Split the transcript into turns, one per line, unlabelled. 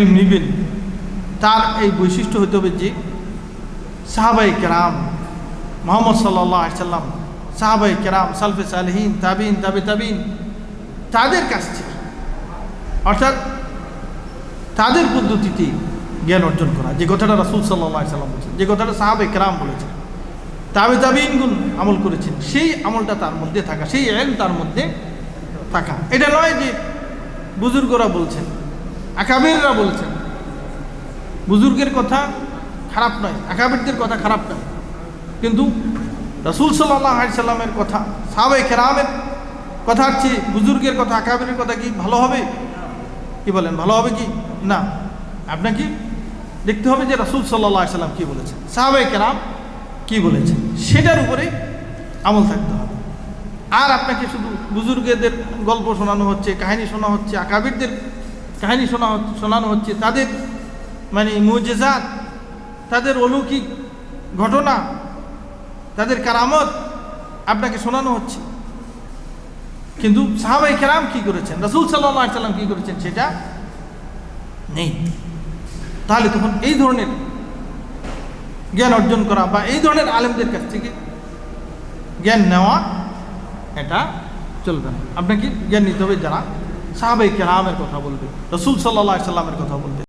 নিবেন। তার এই বৈশিষ্ট্য হতে হবে যে সাহাবাই কেরাম, মোহাম্মদ সাল্লাহ সাল্লাম সাহাবাই কেরাম, সালফে সালহীন, তাবিন, তাবে তাবিন, তাদের কাছ থেকে, অর্থাৎ তাদের পদ্ধতিতে জ্ঞান অর্জন করা। যে কথাটা রাসুল সাল্লাহ সাল্লাম বলছেন, যে কথাটা সাহাবাই কেরাম বলেছেন, তাবে তাবিনগুন আমল করেছেন, সেই আমলটা তার মধ্যে থাকা, সেই এল তার মধ্যে থাকা। এটা নয় যে বুজুর্গরা বলছেন আকাবেররা বলছেন, বুজুর্গের কথা খারাপ নয়, আকাবেরদের কথা খারাপ নয়। কিন্তু রসুল সাল্লাহ সাল্লামের কথা সাহাবে কেরামের কথা চেয়ে বুজুর্গের কথা, আকাবেরের কথা কি ভালো হবে? কি বলেন, ভালো হবে কি? না। আপনাকে দেখতে হবে যে রসুল সাল্লাহ সাল্লাম কি বলেছেন। সাহাবে কেরাম কি বলেছেন? সেটার উপরে আমল থাকতে হবে। আর আপনাকে শুধু বুজুর্গদের গল্প শোনানো হচ্ছে, কাহিনী শোনা হচ্ছে, আকাবিরদের কাহিনী শোনা শোনানো হচ্ছে। তাদের মানে মুজেজাত, তাদের অলৌকিক ঘটনা, তাদের কারামত আপনাকে শোনানো হচ্ছে। কিন্তু সাহাবাই কেরাম কি করেছেন? রসুল সাল্লাম কি করেছেন সেটা নেই। তাহলে তখন এই ধরনের জ্ঞান অর্জন করা বা এই ধরনের আলেমদের কাছ থেকে জ্ঞান নেওয়া, এটা চলবে না। আপনাকে জ্ঞান নিতে হবে যারা সাহাবাই কেরামের কথা বলবে রসুল সাল্লাহ সাল্লামের কথা বলবে